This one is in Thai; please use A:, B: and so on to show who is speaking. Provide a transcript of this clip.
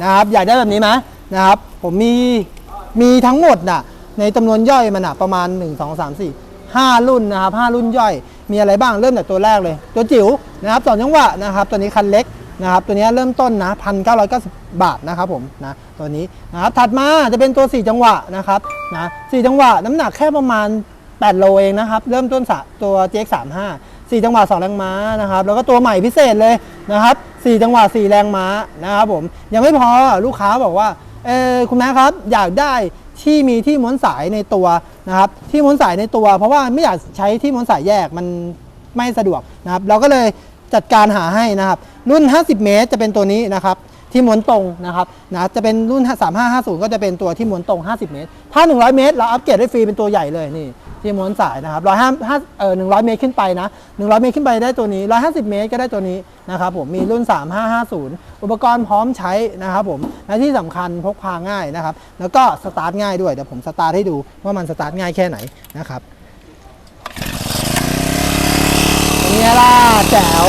A: นะครับอยากได้แบบนี้ไหมนะครับ ผมมีมีทั้งหมดน่ะในจำนวนย่อยมันอะประมาณ 1 2 3 4 5 รุ่นนะครับ5รุ่นย่อย มีอะไรบ้างเริ่มจากตัวแรกเลย ตัวจิ๋วนะครับสองจังหวะนะครับตัวนี้คันเล็กนะครับตัวนี้เริ่มต้นนะพันเก้าบาทนะครับผมนะตัวนี้นะครับถัดมาจะเป็นตัว 4 จังหวะนะครับนะสจังหวะน้ำหนักแค่ประมาณ 8 โลเองนะครับ เริ่มต้นสะตัว GX35 4 จังหวะ2แรงม้านะครับแล้วก็ตัวใหม่พิเศษเลยนะครับ4จังหวะ4แรงม้านะครับผมยังไม่พอลูกค้าบอกว่าเออคุณแม่ครับอยากได้ที่มีที่ม้วนสายในตัวนะครับที่ม้วนสายในตัว เพราะว่าไม่อยากใช้ที่ม้วนสายแยกมันไม่สะดวกนะครับเราก็เลยจัดการหาให้นะครับรุ่น 50 เมตรจะเป็นตัวนี้นะครับที่ม้วนตรงนะครับนะจะเป็นรุ่น 3550 ก็จะเป็นตัวที่ม้วนตรง 50 เมตร ถ้า 100 เมตร เราอัปเกรดได้ฟรีเป็นตัวใหญ่เลยนี่ ที่ม้วนสายนะครับร้อยห้าห้าเอ่อ100เมตรขึ้นไปนะหนึ่งร้อยเมตรขึ้นไปได้ตัวนี้ร้อยห้าสิบเมตรก็ได้ตัวนี้นะครับผมมีรุ่น 3550 อุปกรณ์พร้อมใช้นะครับผมและที่สำคัญพกพาง่ายนะครับ แล้วก็สตาร์ทง่ายด้วยเดี๋ยวผมสตาร์ทให้ดูว่ามันสตาร์ทง่ายแค่ไหนนะครับเนี่ยล่ะแจ๋ว